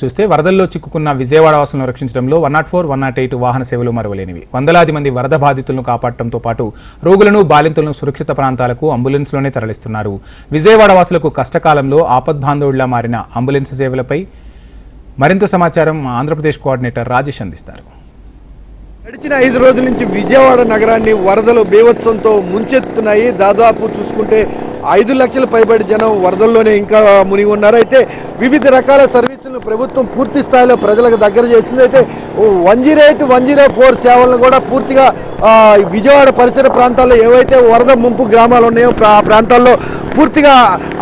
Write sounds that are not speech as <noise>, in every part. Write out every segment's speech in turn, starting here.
చూస్తే వరదల్లో చిక్కుకున్న విజయవాడ వాసులను రక్షించడంలో one nought four one nought eight వాహన సేవలు మరువలేనివి. వందలాది మంది వరద బాధితులను కాపాడటంతో పాటు రోగులను బాలింతలను సురక్షిత ప్రాంతాలకు అంబులెన్స్లోనే తరలిస్తున్నారు. విజయవాడ వాసులకు కష్టకాలంలో ఆపద్బాంధవుడిలా మారిన అంబులెన్స్ సేవలపై మరింత సమాచారం ఆంధ్రప్రదేశ్ కోఆర్డినేటర్ రాజేష్ అందిస్తారు. గడిచిన ఐదు రోజుల నుంచి విజయవాడ నగరాన్ని వరదలు బీభత్సంతో ముంచెత్తుతున్నాయి దాదాపు చూసుకుంటే ఐదు లక్షల పైబడి జనం వరదల్లోనే ఇంకా మునిగి ఉన్నారు. అయితే వివిధ రకాల సర్వీసులను ప్రభుత్వం పూర్తి స్థాయిలో ప్రజలకు దగ్గర చేసింది. అయితే one zero eight one zero four సేవలను కూడా పూర్తిగా విజయవాడ పరిసర ప్రాంతాల్లో ఏవైతే వరద ముంపు గ్రామాలు ఉన్నాయో ప్రా- ఆ ప్రాంతాల్లో పూర్తిగా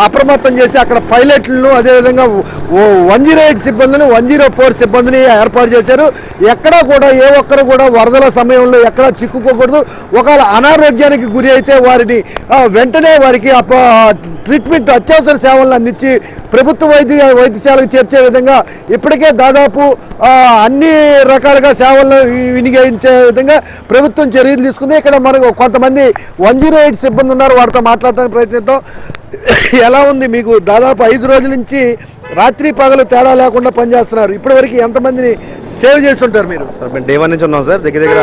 అప్రమత్తం చేసి అక్కడ పైలట్లను అదేవిధంగా వన్ జీరో ఎయిట్ సిబ్బందిని వన్ జీరో ఫోర్ సిబ్బందిని ఏర్పాటు చేశారు. ఎక్కడా కూడా ఏ ఒక్కరు కూడా వరదల సమయంలో ఎక్కడా చిక్కుకోకూడదు. ఒకవేళ అనారోగ్యానికి గురి అయితే వారిని వెంటనే వారికి అప్ప ట్రీట్మెంట్ అత్యవసర సేవలను అందించి ప్రభుత్వ వైద్య వైద్యశాలకు చేర్చే విధంగా ఇప్పటికే దాదాపు అన్ని రకాలుగా సేవలను వినియోగించే విధంగా ప్రభుత్వం చర్యలు తీసుకుంది. ఇక్కడ మనకు కొంతమంది వన్ జీరో ఎయిట్ సిబ్బంది ఉన్నారు. వారితో మాట్లాడటానికి ప్రయత్నిద్దాం. <coughs> ఎలా ఉంది? మీకు దాదాపు ఐదు రోజుల నుంచి రాత్రి పగలు తేడా లేకుండా పనిచేస్తున్నారు. ఇప్పటివరకు ఎంతమందిని సేవ్ చేసి ఉంటారు మీరు? సార్ మేము డే వన్ నుంచి ఉన్నాం సార్. దగ్గర దగ్గర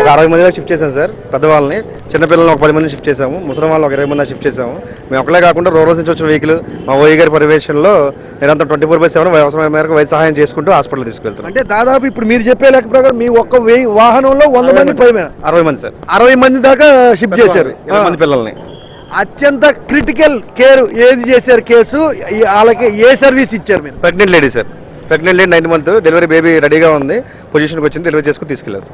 ఒక అరవై మంది దాకా షిఫ్ట్ చేశాం సార్. పెద్దవాళ్ళని చిన్నపిల్లల్ని ఒక పది మంది షిఫ్ట్ చేశాము. ముసలి వాళ్ళు ఒక ఇరవై మంది షిఫ్ట్ చేశాము. మేము ఒకలే కాకుండా రూరల్స్ నుంచి వచ్చిన వెహికల్ మా ఓయి గారి పర్యవేక్షణలో నిరంతరం ట్వంటీ ఫోర్ బై సెవెన్ అవసరమైన మేరకు వైద్య సహాయం చేసుకుంటూ హాస్పిటల్ తీసుకెళ్తున్నాం అంటే దాదాపు ఇప్పుడు మీరు చెప్పే లెక్క ప్రకారం మీ ఒక్క వెయ్యి వాహనంలో వంద మంది పైన అరవై మంది సార్. అరవై మంది దాకా షిఫ్ట్ చేశారు. మంది పిల్లల్ని. అత్యంత క్రిటికల్ కేర్ ఏది చేశారు కేసు? వాళ్ళకి ఏ సర్వీస్ ఇచ్చారు మీరు? Pregnant lady sir. Pregnant lady nine month delivery baby రెడీగా ఉంది. పొజిషన్కి వచ్చింది డెలివరీ చేసుకుని తీసుకెళ్ళారు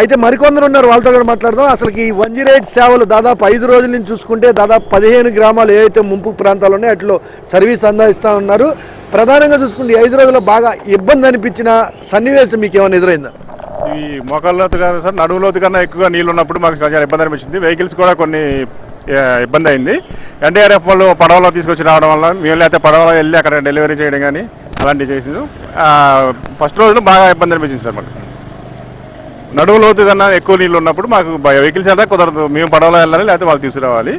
అయితే మరికొందరు ఉన్నారు వాళ్ళతో కూడా మాట్లాడదాం. అసలు ఈ వన్ జీరో ఎయిట్ సేవలు దాదాపు ఐదు రోజుల నుంచి చూసుకుంటే దాదాపు పదిహేను గ్రామాలు ఏవైతే ముంపు ప్రాంతాలు ఉన్నాయో అట్లో సర్వీస్ అందిస్తూ ఉన్నారు. ప్రధానంగా చూసుకుంటే ఈ ఐదు రోజుల్లో బాగా ఇబ్బంది అనిపించిన సన్నివేశం మీకు ఏమైనా ఎదురైందా? ఈ మోకాళ్ళ కన్నా సార్ నడువు లోతు కన్నా ఎక్కువగా నీళ్ళు ఉన్నప్పుడు మాకు కొంచెం ఇబ్బంది అనిపించింది. వెహికల్స్ కూడా కొన్ని ఇబ్బంది అయింది. ఎన్డీఆర్ఎఫ్ వాళ్ళు పడవలో తీసుకొచ్చి రావడం వల్ల మేము లేకపోతే పడవలో వెళ్ళి అక్కడ డెలివరీ చేయడం కానీ అలాంటివి చేసింది ఫస్ట్ రోజులు బాగా ఇబ్బంది అనిపించింది సార్ మాకు. నడువు లోతు కన్నా ఎక్కువ నీళ్ళు ఉన్నప్పుడు మాకు వెహికల్స్ వెళ్తే కుదరదు. మేము పడవలో వెళ్ళాలి లేకపోతే వాళ్ళు తీసుకురావాలి.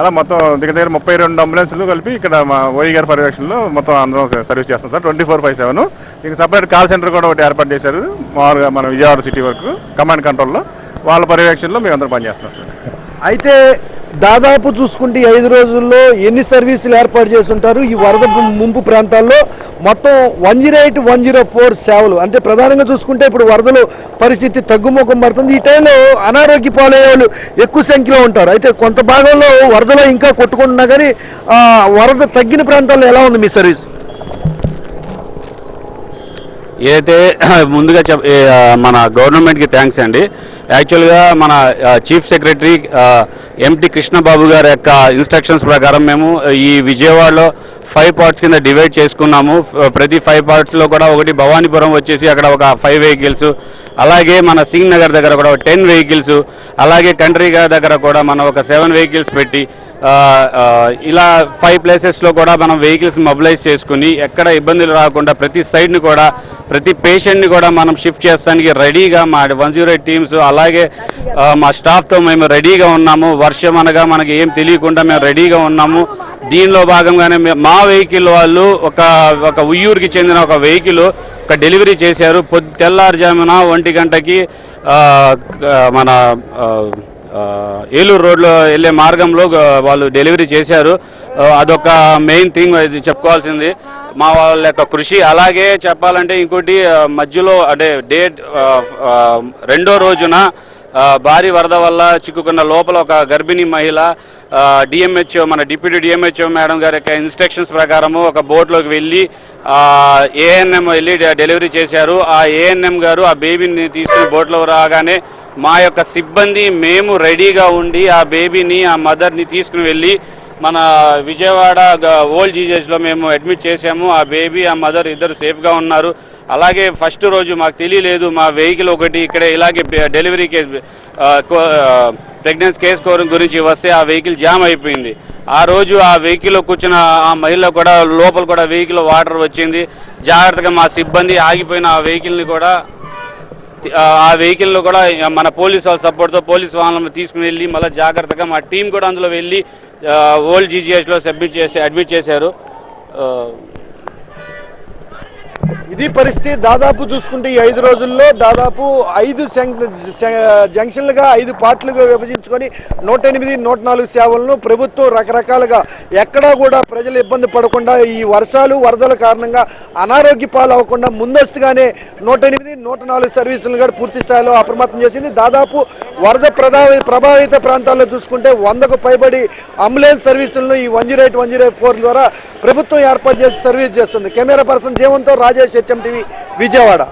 అలా మొత్తం దగ్గర దగ్గర ముప్పై రెండు అంబులెన్స్లు కలిపి ఇక్కడ మా ఓయి గారి పర్యవేక్షణలో మొత్తం అందరం సర్వీస్ చేస్తాం sir. Twenty four five seven. దీనికి సపరేట్ కాల్ సెంటర్ కూడా ఒకటి ఏర్పాటు చేశారు. మామూలుగా మన విజయవాడ సిటీ వరకు కమాండ్ కంట్రోల్లో వాళ్ళ పర్యవేక్షణలో మేము అందరం పనిచేస్తున్నాం సార్. అయితే దాదాపు చూసుకుంటే ఐదు రోజుల్లో ఎన్ని సర్వీసులు ఏర్పాటు చేసి ఉంటారు ఈ వరద ముంపు ప్రాంతాల్లో మొత్తం one zero eight one zero four సేవలు. అంటే ప్రధానంగా చూసుకుంటే ఇప్పుడు వరదలు పరిస్థితి తగ్గుముఖం పడుతుంది. ఈ టైంలో అనారోగ్య పాలయ్యే వాళ్ళు ఎక్కువ సంఖ్యలో ఉంటారు. అయితే కొంత భాగంలో వరదలో ఇంకా కొట్టుకుంటున్నా కానీ వరద తగ్గిన ప్రాంతాల్లో ఎలా ఉంది మీ సర్వీస్? ఏదైతే <clears throat> ముందుగా చెప్ మన గవర్నమెంట్కి థ్యాంక్స్ అండి. యాక్చువల్గా మన చీఫ్ సెక్రటరీ ఎంటి కృష్ణబాబు గారి యొక్క ఇన్స్ట్రక్షన్స్ ప్రకారం మేము ఈ విజయవాడలో ఫైవ్ పార్ట్స్ కింద డివైడ్ చేసుకున్నాము. ప్రతి ఫైవ్ పార్ట్స్లో కూడా ఒకటి భవానీపురం వచ్చేసి అక్కడ ఒక ఫైవ్ వెహికల్స్ అలాగే మన సింగ్ నగర్ దగ్గర కూడా ఒక టెన్ వెహికల్స్ అలాగే కంట్రీ గారి దగ్గర కూడా మనం ఒక సెవెన్ వెహికల్స్ పెట్టి ఇలా ఫైవ్ ప్లేసెస్లో కూడా మనం వెహికల్స్ మొబిలైజ్ చేసుకుని ఎక్కడ ఇబ్బందులు రాకుండా ప్రతి సైడ్ని కూడా ప్రతి పేషెంట్ని కూడా మనం షిఫ్ట్ చేస్తానికి రెడీగా మా వన్ జీరో ఎయిట్ టీమ్స్ అలాగే మా స్టాఫ్తో మేము రెడీగా ఉన్నాము. వర్షం అనగా మనకి ఏం తెలియకుండా మేము రెడీగా ఉన్నాము. దీనిలో భాగంగానే మా వెహికల్ వాళ్ళు ఒక ఒక ఉయ్యూరుకి చెందిన ఒక వెహికల్ ఒక డెలివరీ చేశారు. పొద్దు తెల్లారుజామున ఒంటి గంటకి మన ఏలూరు రోడ్లో వెళ్ళే మార్గంలో వాళ్ళు డెలివరీ చేశారు. అదొక మెయిన్ థింగ్ ఇది చెప్పుకోవాల్సింది. మా వాళ్ళ యొక్క కృషి. అలాగే చెప్పాలంటే ఇంకోటి మధ్యలో అంటే డేట్ రెండో రోజున భారీ వరద వల్ల చిక్కుకున్న లోపల ఒక గర్భిణీ మహిళ డిఎంహెచ్ఓ మన డిప్యూటీ డిఎంహెచ్ఓ మేడం గారి యొక్క ఇన్స్ట్రక్షన్స్ ప్రకారము ఒక బోట్లోకి వెళ్ళి ఏఎన్ఎం వెళ్ళి డెలివరీ చేశారు. ఆ ఏఎన్ఎం గారు ఆ బేబీని తీసుకుని బోట్లో రాగానే మా యొక్క సిబ్బంది మేము రెడీగా ఉండి ఆ బేబీని ఆ మదర్ని తీసుకుని వెళ్ళి మన విజయవాడ ఓల్డ్ జీజెస్లో మేము అడ్మిట్ చేసాము ఆ బేబీ ఆ మదర్ ఇద్దరు సేఫ్గా ఉన్నారు. అలాగే ఫస్ట్ రోజు మాకు తెలియలేదు మా వెహికల్ ఒకటి ఇక్కడ ఇలాగే డెలివరీ కేసు ప్రెగ్నెన్సీ కేసు కోరం గురించి వస్తే ఆ వెహికల్ జామ్ అయిపోయింది. ఆ రోజు ఆ వెహికల్లో కూర్చున్న ఆ మహిళ కూడా లోపల కూడా వెహికల్ వాటర్ వచ్చింది. జాగ్రత్తగా మా సిబ్బంది ఆగిపోయిన ఆ వెహికల్ని కూడా ఆ వెహికల్ను కూడా మన పోలీస్ వాళ్ళ సపోర్ట్తో పోలీస్ వాహనంలో తీసుకుని వెళ్ళి మళ్ళీ జాగ్రత్తగా మా టీం కూడా అందులో వెళ్ళి ఓల్డ్ జీజీహెచ్లో సబ్మిట్ చేసి అడ్మిట్ చేశారు. ఇది పరిస్థితి దాదాపు చూసుకుంటే ఈ ఐదు రోజుల్లో దాదాపు ఐదు జంక్షన్లుగా ఐదు పార్ట్లుగా విభజించుకొని నూట ఎనిమిది నూట నాలుగు సేవలను ప్రభుత్వం రకరకాలుగా ఎక్కడా కూడా ప్రజలు ఇబ్బంది పడకుండా ఈ వర్షాలు వరదల కారణంగా అనారోగ్య పాలు అవ్వకుండా ముందస్తుగానే నూట ఎనిమిది నూట నాలుగు సర్వీసులను కూడా పూర్తి స్థాయిలో అప్రమత్తం చేసింది. దాదాపు వరద ప్రభావి ప్రభావిత ప్రాంతాల్లో చూసుకుంటే వందకు పైబడి అంబులెన్స్ సర్వీసులను ఈ one zero eight one zero four ద్వారా ప్రభుత్వం ఏర్పాటు చేసి సర్వీస్ చేస్తుంది. కెమెరా పర్సన్ జీవంతో రాజేష్ హెచ్ఎం టీవీ విజయవాడ.